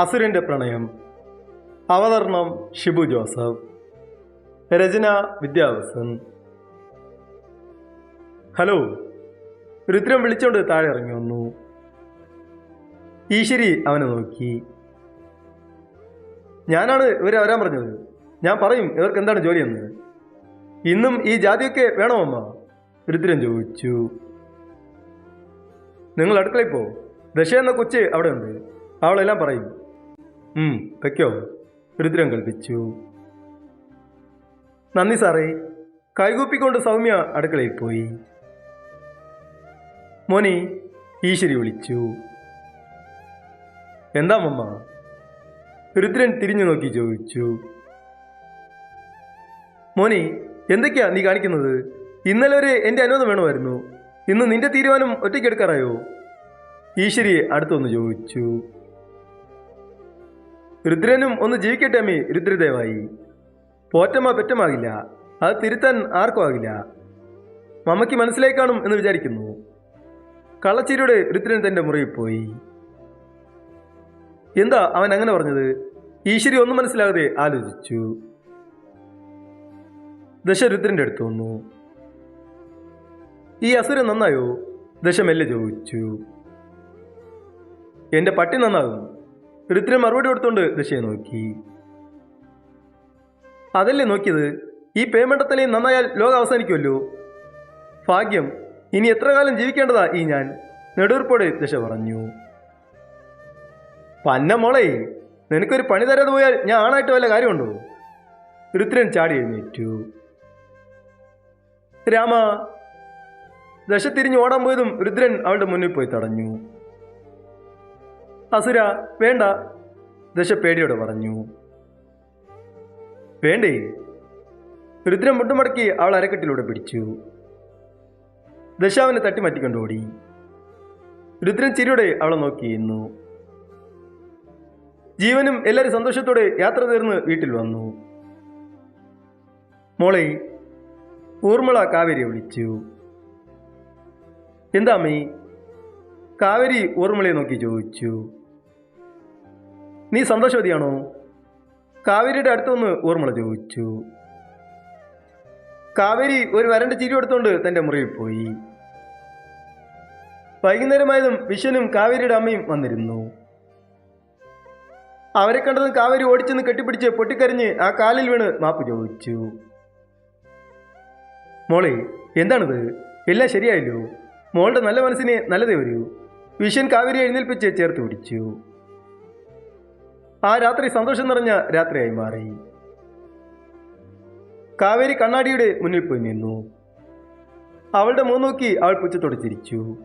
അസുരന്റെ പ്രണയം അവതരണം ഷിബു ജോസഫ് രചന വിദ്യാവസൻ. ഹലോ രുദ്രം വിളിച്ചോണ്ട് താഴെ ഇറങ്ങി വന്നു. ഈശ്വരി അവനെ നോക്കി. ഞാനാണ് ഇവരെ വരാൻ പറഞ്ഞത്. ഞാൻ പറയും ഇവർക്ക് എന്താണ് ജോലിയെന്ന്. ഇന്നും ഈ ജാതിയൊക്കെ വേണോ അമ്മ? രുദ്രൻ ചോദിച്ചു. നിങ്ങൾ അടുക്കളയിൽ പോ. ദശ എന്ന കൊച്ച് അവിടെ ഉണ്ട് അവളെല്ലാം പറയും. വെക്കോ. രുദ്രം കൽപ്പിച്ചു. നന്ദി സാറേ. കൈകൂപ്പിക്കൊണ്ട് സൗമ്യ അടുക്കളയിൽ പോയി. മോനി ഈശ്വരി വിളിച്ചു. എന്താ മമ്മ? രുദ്രൻ തിരിഞ്ഞു നോക്കി ചോദിച്ചു. മോനി എന്തൊക്കെയാ നീ കാണിക്കുന്നത്? ഇന്നലെ വരെ എന്റെ അനുവാദം വേണമായിരുന്നു. ഇന്ന് നിന്റെ തീരുമാനം ഒറ്റയ്ക്ക് എടുക്കാറായോ? ഈശ്വരി അടുത്തൊന്ന് ചോദിച്ചു. രുദ്രനും ഒന്ന് ജീവിക്കട്ടെ അമ്മേ രുദ്രദേവായി. പോറ്റമ്മ പെറ്റമാകില്ല. അത് തിരുത്താൻ ആർക്കും ആകില്ല. മമ്മയ്ക്ക് മനസ്സിലായി കാണും എന്ന് വിചാരിക്കുന്നു. കള്ളച്ചിരിയുടെ രുദ്രൻ തന്റെ മുറിയിൽ പോയി. എന്താ അവൻ അങ്ങനെ പറഞ്ഞത്? ഈശ്വരി ഒന്നും മനസ്സിലാകാതെ ആലോചിച്ചു. ദശരുദ്രന്റെ അടുത്ത് വന്നു. ഈ അസുരൻ നന്നായോ? ദശ മെല്ലെ ചോദിച്ചു. എന്റെ പട്ടി നന്നാകും രുദ്രൻ മറുപടി കൊടുത്തുകൊണ്ട് ദശയെ നോക്കി. അതല്ലേ നോക്കിയത്? ഈ പേമണ്ടത്തലയും നന്നായാൽ ലോകം അവസാനിക്കുമല്ലോ ഭാഗ്യം ഇനി എത്ര കാലം ജീവിക്കേണ്ടതാ ഈ ഞാൻ? നെടുവർപ്പോടെ ദശ പറഞ്ഞു. പന്ന മോളെ നിനക്കൊരു പണി തരാതെ പോയാൽ ഞാൻ ആണായിട്ട് വല്ല കാര്യമുണ്ടോ? ഋത്രൻ ചാടി എഴുന്നേറ്റു. രാമ ദശ തിരിഞ്ഞ് ഓടാൻ പോയതും രുദ്രൻ അവളുടെ മുന്നിൽ പോയി തടഞ്ഞു. അസുര വേണ്ട. ദശ പറഞ്ഞു. വേണ്ടേ? രുദ്രം മുട്ടുമടക്കി അവൾ അരക്കെട്ടിലൂടെ പിടിച്ചു. ദശ അവനെ ഓടി. രുദ്രൻ ചിരിയോടെ അവളെ നോക്കിയിരുന്നു ജീവനും എല്ലാവരും സന്തോഷത്തോടെ യാത്ര തീർന്ന് വീട്ടിൽ വന്നു. മോളെ ഊർമിള കാവേരിയെ വിളിച്ചു. എന്താ അമ്മേ? കാവേരി ഊർമിളയെ നോക്കി ചോദിച്ചു. നീ സന്തോഷവതിയാണോ? കാവേരിയുടെ അടുത്തൊന്ന് ഓർമ്മള ചോദിച്ചു. കാവേരി ഒരു വരണ്ട ചിരി എടുത്തുകൊണ്ട് തന്റെ മുറിയിൽ പോയി. വൈകുന്നേരമായതും വിശ്വനും കാവേരിയുടെ അമ്മയും വന്നിരുന്നു. അവരെ കണ്ടതും കാവേരി ഓടിച്ചെന്ന് കെട്ടിപ്പിടിച്ച് പൊട്ടിക്കരഞ്ഞ് ആ കാലിൽ വീണ് മാപ്പ് ചോദിച്ചു. മോളെ എന്താണിത്? എല്ലാം ശരിയായല്ലോ? മോളുടെ നല്ല മനസ്സിനെ നല്ലതേ വരൂ. വിഷൻ കാവേരി എഴുന്നേൽപ്പിച്ച് ചേർത്ത് പിടിച്ചു. ആ രാത്രി സന്തോഷം നിറഞ്ഞ രാത്രിയായി മാറി. കാവേരി കണ്ണാടിയുടെ മുന്നിൽ പോയി നിന്നു. അവളുടെ മുഖം നോക്കി അവൾ പുച്ഛത്തോടെ ചിരിച്ചു.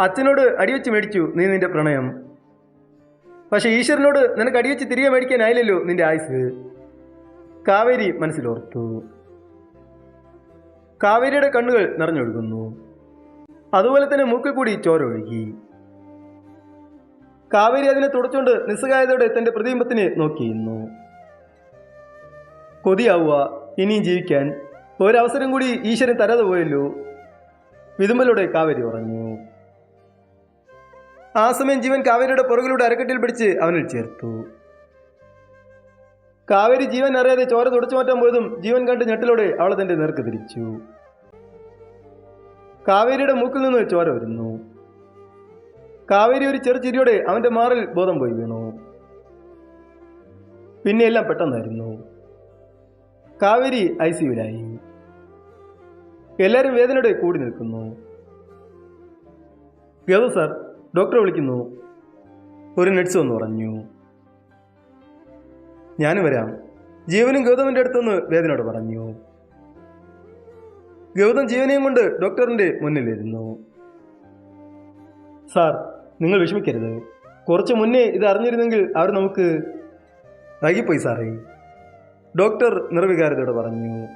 അച്ഛനോട് അടിവെച്ച് മേടിച്ചു നീ നിന്റെ പ്രണയം. പക്ഷെ ഈശ്വരനോട് നിനക്ക് അടിവെച്ച് തിരികെ മേടിക്കാനായില്ലല്ലോ നിന്റെ ആയുസ്. കാവേരി മനസ്സിലോർത്തു. കാവേരിയുടെ കണ്ണുകൾ നിറഞ്ഞൊഴുകുന്നു. അതുപോലെ തന്നെ മൂക്കിൽ കൂടി ചോര ഒഴുകി. കാവേരി അതിനെ തുടച്ചുകൊണ്ട് നിസ്സഹായതയോടെ തന്റെ പ്രതിബിംബത്തിനെ നോക്കിയിരുന്നു. കൊതിയാവുക ഇനിയും ജീവിക്കാൻ ഒരവസരം കൂടി ഈശ്വരൻ തരാതെ പോയല്ലോ. വിതുമ്പലോടെ കാവേരി ഉറങ്ങു ആ സമയം ജീവൻ കാവേരിയുടെ പുറകിലൂടെ അരക്കെട്ടിൽ പിടിച്ച് അവനിൽ ചേർത്തു. കാവേരി ജീവൻ അറിയാതെ ചോര തുടച്ചു മാറ്റാൻ പോയതും ജീവൻ കണ്ട് ഞെട്ടിലൂടെ അവളെ തന്റെ നേർക്ക് തിരിച്ചു. കാവേരിയുടെ മൂക്കിൽ നിന്ന് ചോര വരുന്നു. കാവേരി ഒരു ചെറു ചിരിയോടെ അവന്റെ മാറിൽ ബോധം പോയി വീണു. പിന്നെ എല്ലാം പെട്ടെന്നായിരുന്നു. കാവേരി ഐ സിയുലായി എല്ലാവരും വേദനയുടെ കൂടി നിൽക്കുന്നു. ഗൗതം സാർ ഡോക്ടറെ വിളിക്കുന്നു. ഒരു നഴ്സ് വന്ന് പറഞ്ഞു. ഞാനും വരാം. ജീവനും ഗൗതമിന്റെ അടുത്തുനിന്ന് വേദനയോട് പറഞ്ഞു. ഗൗതം ജീവനെയും കൊണ്ട് ഡോക്ടറിന്റെ മുന്നിലിരുന്നു സാർ നിങ്ങൾ വിഷമിക്കരുത്. കുറച്ച് മുന്നേ ഇത് അറിഞ്ഞിരുന്നെങ്കിൽ അവർ നമുക്ക് വൈകിപ്പോയി സാറേ. ഡോക്ടർ നിർവികാരതയോട് പറഞ്ഞു.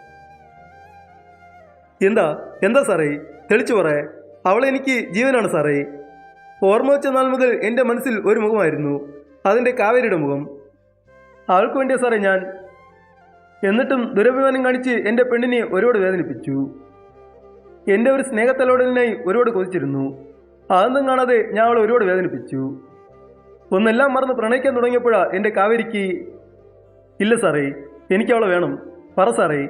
എന്താ? എന്താ സാറേ? തെളിച്ചു പറ. അവളെ എനിക്ക് ജീവനാണ് സാറേ. ഓർമ്മ വെച്ച നാൾ മുതൽ എന്റെ മനസ്സിൽ ഒരു മുഖമായിരുന്നു. അതിന്റെ കാവേരിയുടെ മുഖം. അവൾക്ക് വേണ്ടിയ സാറേ ഞാൻ. എന്നിട്ടും ദുരഭിമാനം കാണിച്ച് എന്റെ പെണ്ണിനെ ഒരുപാട് വേദനിപ്പിച്ചു. എന്റെ ഒരു സ്നേഹത്തലോടലിനായി ഒരുപാട് കൊതിച്ചിരുന്നു. അതൊന്നും കാണാതെ ഞാൻ അവളെ ഒരുപാട് വേദനിപ്പിച്ചു. ഒന്നെല്ലാം മറന്ന് പ്രണയിക്കാൻ തുടങ്ങിയപ്പോഴാ എന്റെ കാവേരിക്ക് ഇല്ല സാറേ എനിക്ക് അവളെ വേണം. പറ സാറേ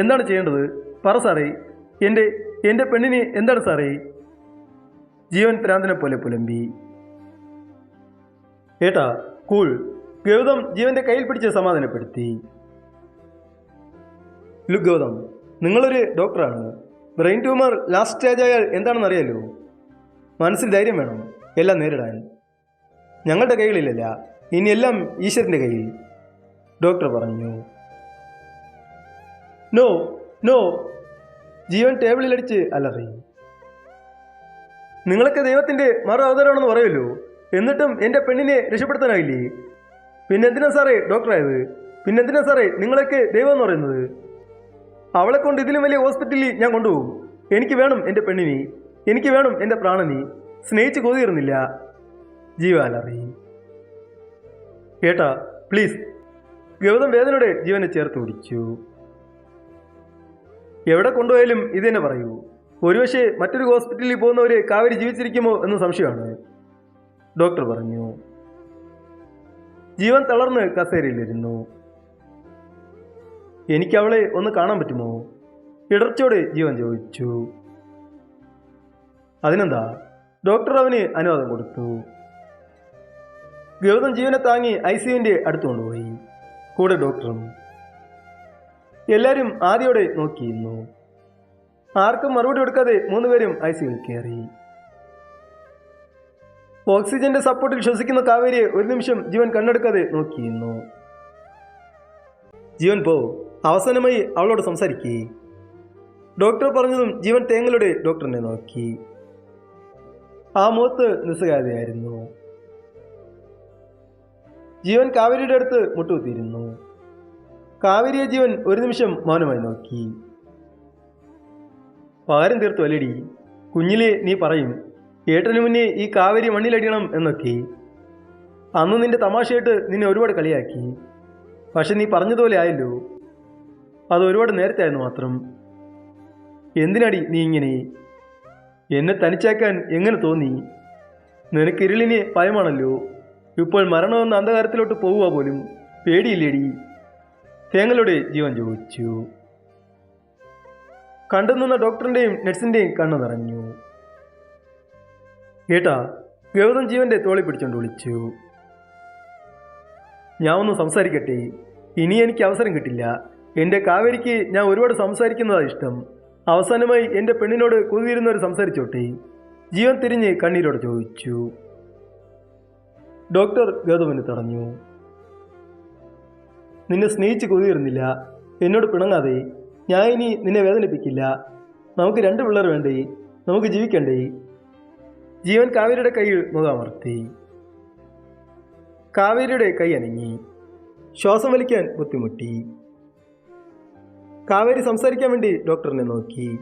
എന്താണ് ചെയ്യേണ്ടത്? പറ സാറേ എന്റെ എന്റെ പെണ്ണിന് എന്താണ് സാറേ? ജീവൻ പ്രാന്തനെ പോലെ പുലമ്പി. ഏട്ടാ കൂൾ ഗൗതം ജീവന്റെ കയ്യിൽ പിടിച്ച് സമാധാനപ്പെടുത്തി. ലു ഗൗതം നിങ്ങളൊരു ഡോക്ടറാണ്. ബ്രെയിൻ ട്യൂമർ ലാസ്റ്റ് സ്റ്റേജ് ആയാൽ എന്താണെന്ന് അറിയാലോ മനസ്സിൽ ധൈര്യം വേണം. എല്ലാം നേരിടാൻ. ഞങ്ങളുടെ കൈകളിലല്ല ഇനി എല്ലാം ഈശ്വരന്റെ കയ്യിൽ. ഡോക്ടർ പറഞ്ഞു. No no. ജീവൻ ടേബിളിലടിച്ച് അലറി നിങ്ങളൊക്കെ ദൈവത്തിന്റെ മറു അവതാരമാണെന്ന് പറയുമല്ലോ. എന്നിട്ടും എന്റെ പെണ്ണിനെ രക്ഷപ്പെടുത്താനായില്ലേ? പിന്നെന്തിനാ സാറേ ഡോക്ടറായത്? പിന്നെന്തിനാ സാറേ നിങ്ങളൊക്കെ ദൈവം എന്ന് പറയുന്നത്? അവളെ കൊണ്ട് ഇതിലും വലിയ ഹോസ്പിറ്റലിൽ ഞാൻ കൊണ്ടുപോകും. എനിക്ക് വേണം എന്റെ പെണ്ണിനെ. എനിക്ക് വേണം എന്റെ പ്രാണനെ സ്നേഹിച്ച് കൊതിയിരുന്നില്ല. ജീവാലറി കേട്ടാ പ്ലീസ് ഗൗതം വേദനയുടെ ജീവനെ ചേർത്ത് പിടിച്ചു. എവിടെ കൊണ്ടുപോയാലും ഇത് തന്നെ പറയൂ. ഒരുപക്ഷെ മറ്റൊരു ഹോസ്പിറ്റലിൽ പോകുന്നവർ കാവേരി ജീവിച്ചിരിക്കുമോ എന്ന് സംശയമാണ്. ഡോക്ടർ പറഞ്ഞു. ജീവൻ തളർന്ന് കസേരയിലിരുന്നു. എനിക്ക് അവളെ ഒന്ന് കാണാൻ പറ്റുമോ? ഇടർച്ചയോടെ ജീവൻ ചോദിച്ചു. അതിനെന്താ? ഡോക്ടർ അവന് അനുവാദം കൊടുത്തു. ഗൗതം ജീവനെ താങ്ങി ഐ സിയുവിന്റെ അടുത്ത് കൊണ്ടുപോയി. കൂടെ ഡോക്ടറും എല്ലാവരും ആദ്യോടെ നോക്കിയിരുന്നു. ആർക്കും മറുപടി കൊടുക്കാതെ മൂന്നുപേരും ഐ സിയിൽ കയറി. ഓക്സിജന്റെ സപ്പോർട്ടിൽ ശ്വസിക്കുന്ന കാവേരിയെ ഒരു നിമിഷം ജീവൻ കണ്ണെടുക്കാതെ നോക്കിയിരുന്നു. ജീവൻ പോ അവസാനമായി അവളോട് സംസാരിക്കേ. ഡോക്ടർ പറഞ്ഞതും ജീവൻ തേങ്ങലുടെ ഡോക്ടറിനെ നോക്കി. ആ മുഖത്ത് നിസ്സഹായതയായിരുന്നു ജീവൻ കാവേരിയുടെ അടുത്ത് മുട്ടുകുത്തിയിരുന്നു. കാവേരിയെ ജീവൻ ഒരു നിമിഷം മൗനമായി നോക്കി. പാരം തീർത്തു അല്ലടി. കുഞ്ഞിലെ നീ പറയും ഏട്ടന് മുന്നേ ഈ കാവേരി മണ്ണിലടിയണം എന്നൊക്കെ. അന്ന് നിന്റെ തമാശയായിട്ട് നിന്നെ ഒരുപാട് കളിയാക്കി. പക്ഷെ നീ പറഞ്ഞതുപോലെ ആയല്ലോ. അത് ഒരുപാട് നേരത്തെ ആയിരുന്നു മാത്രം. എന്തിനടി നീ ഇങ്ങനെ? എന്നെ തനിച്ചാക്കാൻ എങ്ങനെ തോന്നി? നിനക്ക് ഇരുളിനെ ഭയമാണല്ലോ. ഇപ്പോൾ മരണമെന്ന അന്ധകാരത്തിലോട്ട് പോവുക പോലും പേടിയില്ലേടി? തേങ്ങളുടെ ജീവൻ ചോദിച്ചു. കണ്ടു നിന്ന ഡോക്ടറിന്റെയും നഴ്സിന്റെയും കണ്ണു നിറഞ്ഞു. കേട്ടാ ഗൗതം ജീവന്റെ തോളി പിടിച്ചുകൊണ്ട് വിളിച്ചു. ഞാൻ ഒന്ന് സംസാരിക്കട്ടെ? ഇനി എനിക്ക് അവസരം കിട്ടില്ല. എന്റെ കാവേരിക്ക് ഞാൻ ഒരുപാട് സംസാരിക്കുന്നതാണ് ഇഷ്ടം. അവസാനമായി എന്റെ പെണ്ണിനോട് കുതിരുന്നവർ സംസാരിച്ചോട്ടെ? ജീവൻ തിരിഞ്ഞ് കണ്ണീരോട് ചോദിച്ചു. ഡോക്ടർ ഗൗതമിന് തടഞ്ഞു. നിന്നെ സ്നേഹിച്ച് കുതിരുന്നില്ല എന്നോട് പിണങ്ങാതെ. ഞാൻ ഇനി നിന്നെ വേദനിപ്പിക്കില്ല. നമുക്ക് രണ്ട് പിള്ളേർ വേണ്ടേ? നമുക്ക് ജീവിക്കണ്ടേ? ജീവൻ കാവേരിയുടെ കയ്യിൽ മുഖമർത്തി. കാവേരിയുടെ കൈ അനങ്ങി. ശ്വാസം വലിക്കാൻ ബുദ്ധിമുട്ടി. കാവേരി സംസാരിക്കാൻ വേണ്ടി ഡോക്ടറിനെ നോക്കി.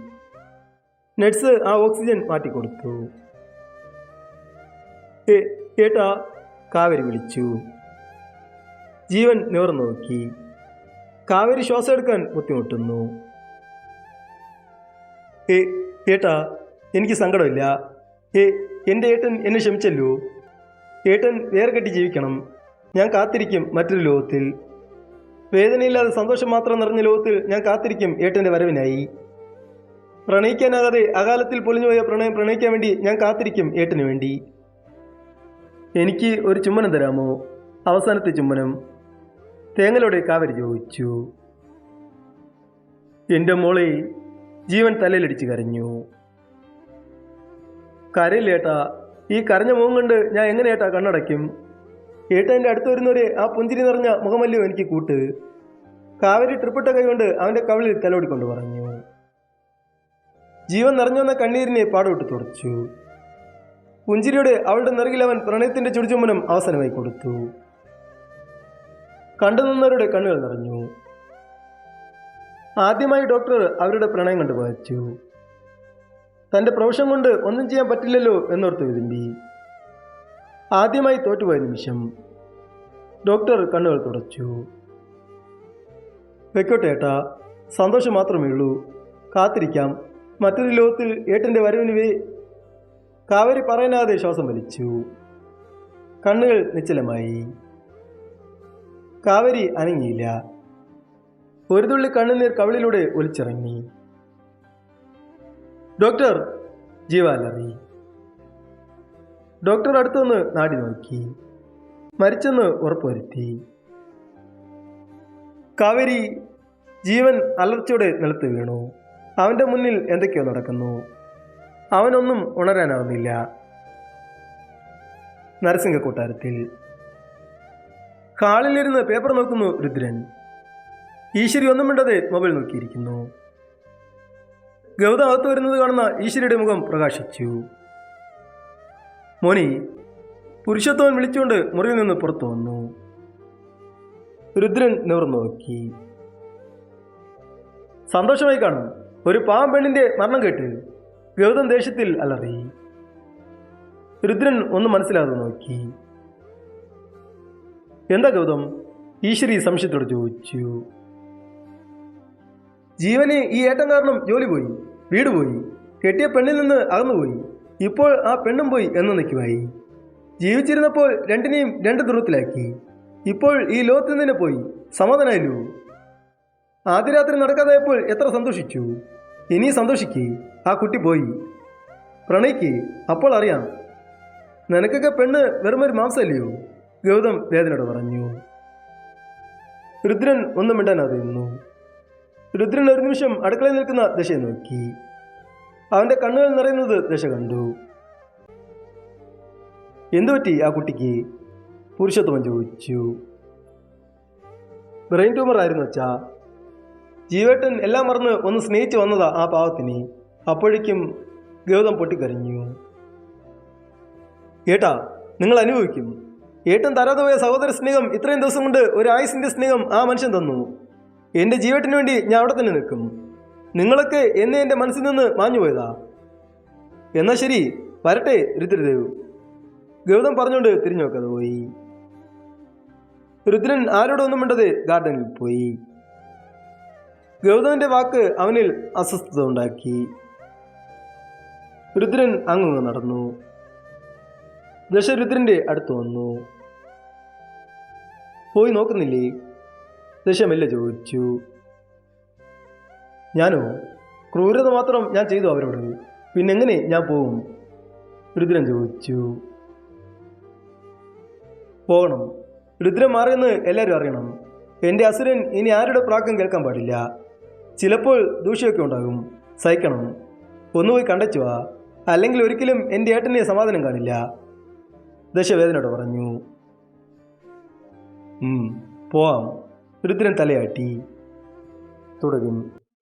നഴ്സ് ആ ഓക്സിജൻ മാറ്റിക്കൊടുത്തു. കൊടുത്തു ഏട്ടാ കാവേരി വിളിച്ചു. ജീവൻ നിവർന്നു നോക്കി. കാവേരി ശ്വാസം എടുക്കാൻ ബുദ്ധിമുട്ടുന്നു. ഏ ഏട്ടാ എനിക്ക് സങ്കടമില്ല. ഏ എന്റെ ഏട്ടൻ എന്നെ ക്ഷമിച്ചല്ലോ. ഏട്ടൻ വേറെ കെട്ടി ജീവിക്കണം. ഞാൻ കാത്തിരിക്കും മറ്റൊരു ലോകത്തിൽ. വേദനയില്ലാതെ സന്തോഷം മാത്രം നിറഞ്ഞ ലോകത്തിൽ ഞാൻ കാത്തിരിക്കും. ഏട്ടന്റെ വരവിനായി. പ്രണയിക്കാനാകാതെ അകാലത്തിൽ പൊലിഞ്ഞുപോയ പ്രണയം പ്രണയിക്കാൻ വേണ്ടി ഞാൻ കാത്തിരിക്കും ഏട്ടന് വേണ്ടി. എനിക്ക് ഒരു ചുമ്മനം തരാമോ? അവസാനത്തെ ചുമ്മനം തേങ്ങലോടെ കാവരി ചോദിച്ചു. എന്റെ മോളെ ജീവൻ തലയിലടിച്ച് കരഞ്ഞു. കരയില്ലേട്ടാ ഈ കരഞ്ഞ മുഖം കണ്ട് ഞാൻ എങ്ങനെയേട്ടാ കണ്ണടയ്ക്കും? ഏട്ടാ എന്റെ അടുത്ത് വരുന്നവരെ ആ പുഞ്ചിരി നിറഞ്ഞ മുഖമല്ലയോ എനിക്ക് കൂട്ട്. കാവേരി ട്രിപ്പിട്ട കൈകൊണ്ട് അവന്റെ കവിളിൽ തലോടിക്കൊണ്ട് പറഞ്ഞു. ജീവൻ നിറഞ്ഞു വന്ന കണ്ണീരിനെ പാടുവിട്ട് തുടച്ചു. പുഞ്ചിരിയുടെ അവളുടെ നിറകിൽ അവൻ പ്രണയത്തിന്റെ ചുടിച്ചുമ്പനം അവസരമായി കൊടുത്തു. കണ്ടു നിന്നവരുടെ കണ്ണുകൾ നിറഞ്ഞു. ആദ്യമായി ഡോക്ടർ അവരുടെ പ്രണയം കണ്ടു വായിച്ചു തന്റെ പ്രൊഫഷൻ കൊണ്ട് ഒന്നും ചെയ്യാൻ പറ്റില്ലല്ലോ എന്നോർത്ത് വിരുമ്പി ആദ്യമായി തോറ്റുപോയ നിമിഷം ഡോക്ടർ കണ്ണുകൾ തുടച്ചു. വെക്കോട്ടേട്ട സന്തോഷം മാത്രമേ ഉള്ളൂ. കാത്തിരിക്കാം. മറ്റൊരു ലോകത്തിൽ ഏട്ടന്റെ വരവിനുവേ കാവരി പറയാനാതെ ശ്വാസം വലിച്ചു. കണ്ണുകൾ നിശ്ചലമായി. കാവരി അനങ്ങിയില്ല. ഒരു തുള്ളി കണ്ണുനീർ കവിളിലൂടെ ഒലിച്ചിറങ്ങി. ഡോക്ടർ ജീവ അലറി ഡോക്ടർ അടുത്തുനിന്ന് നാടി നോക്കി. മരിച്ചെന്ന് ഉറപ്പുവരുത്തി. കാവേരി ജീവൻ അലർച്ചയോടെ നിലത്ത് വീണു. അവന്റെ മുന്നിൽ എന്തൊക്കെയോ നടക്കുന്നു. അവനൊന്നും ഉണരാനാവുന്നില്ല. നരസിംഹ കൊട്ടാരത്തിൽ ഹാളിലിരുന്ന് പേപ്പർ നോക്കുന്നു രുദ്രൻ. ഈശ്വരി ഒന്നും മിണ്ടാതെ മൊബൈൽ നോക്കിയിരിക്കുന്നു. ഗൗതം അകത്ത് വരുന്നത് കാണുന്ന ഈശ്വരിയുടെ മുഖം പ്രകാശിച്ചു. മോനി പുരുഷത്വൻ വിളിച്ചുകൊണ്ട് മുറിയിൽ നിന്ന് പുറത്തു വന്നു. രുദ്രൻ നിവർന്നു നോക്കി. സന്തോഷമായി കാണും. ഒരു പാവം പെണ്ണിന്റെ മരണം കേട്ട് ഗൗതം ദേഷ്യത്തിൽ അലറി. രുദ്രൻ ഒന്ന് മനസ്സിലാതെ നോക്കി. എന്താ ഗൗതം? ഈശ്വരി സംശയത്തോട് ചോദിച്ചു. ജീവന് ഈ ഏട്ടം കാരണം ജോലി പോയി വീട് പോയി കെട്ടിയ പെണ്ണിൽ നിന്ന് അകന്നുപോയി. ഇപ്പോൾ ആ പെണ്ണും പോയി എന്ന നിൽക്കുമായി ജീവിച്ചിരുന്നപ്പോൾ രണ്ടിനെയും രണ്ട് ദുരത്തിലാക്കി. ഇപ്പോൾ ഈ ലോകത്തിൽ നിന്നെ പോയി. സമാധാനമായല്ലോ ആദ്യ രാത്രി നടക്കാതായപ്പോൾ എത്ര സന്തോഷിച്ചു. ഇനി സന്തോഷിക്ക്. ആ കുട്ടി പോയി. പ്രണയിക്ക് അപ്പോൾ അറിയാം. നിനക്കൊക്കെ പെണ്ണ് വെറുമൊരു മാംസമല്ലയോ? ഗൗതം വേദനയോട് പറഞ്ഞു. രുദ്രൻ ഒന്നും മിണ്ടാനാതെ നിന്നു. രുദ്രൻ ഒരു നിമിഷം അടുക്കളയിൽ നിൽക്കുന്ന ദശയെ നോക്കി. അവന്റെ കണ്ണുകൾ നിറയുന്നത് ദശ കണ്ടു. എന്തുപറ്റി ആ കുട്ടിക്ക്? പുരുഷത്വം ചോദിച്ചു. ബ്രെയിൻ ട്യൂമർ ആയിരുന്നു അച്ഛാ. ജീവേട്ടൻ എല്ലാം മറന്ന് ഒന്ന് സ്നേഹിച്ച് വന്നതാ ആ പാവത്തിന്. അപ്പോഴേക്കും ഗൗതം പൊട്ടിക്കരഞ്ഞു. ഏട്ടാ നിങ്ങൾ അനുഭവിക്കും. ഏട്ടൻ തരാതെ പോയ സഹോദര സ്നേഹം ഇത്രയും ദിവസം കൊണ്ട് ഒരു ആയുസിന്റെ സ്നേഹം ആ മനുഷ്യൻ തന്നു. എന്റെ ജീവട്ടിന് വേണ്ടി ഞാൻ അവിടെ തന്നെ നിൽക്കും. നിങ്ങളൊക്കെ എന്നെ എന്റെ മനസ്സിൽ നിന്ന് മാഞ്ഞു പോയതാ. എന്നാ ശരി വരട്ടെ രുദ്രദേവ്. ഗൗതം പറഞ്ഞുകൊണ്ട് തിരിഞ്ഞു നോക്കാതെ പോയി. രുദ്രൻ ആരോടൊന്നും മിണ്ടത് ഗാർഡനിൽ പോയി. ഗൗതമിന്റെ വാക്ക് അവനിൽ അസ്വസ്ഥത ഉണ്ടാക്കി. രുദ്രൻ അങ്ങ് നടന്നു. ദശരുദ്രന്റെ അടുത്ത് വന്നു. പോയി നോക്കുന്നില്ലേ? ദശമെല്ലാം ചോദിച്ചു. ഞാനോ. ക്രൂരത മാത്രം ഞാൻ ചെയ്തു അവരോട്. പിന്നെങ്ങനെ ഞാൻ പോകും രുദ്രൻ ചോദിച്ചു. പോകണം. രുദ്രൻ മാറിയെന്ന് എല്ലാവരും അറിയണം. എന്റെ അസുരൻ ഇനി ആരുടെ പ്രാക്കം കേൾക്കാൻ പാടില്ല. ചിലപ്പോൾ ദൂഷ്യമൊക്കെ ഉണ്ടാകും. സഹിക്കണം. ഒന്നുപോയി കണ്ടച്ചു വാ. അല്ലെങ്കിൽ ഒരിക്കലും എന്റെ ഏട്ടനെ സമാധാനം കാണില്ല. ദശവേദനയോട് പറഞ്ഞു. പോവാം. രുദ്രൻ തലയാട്ടി. തുടരും.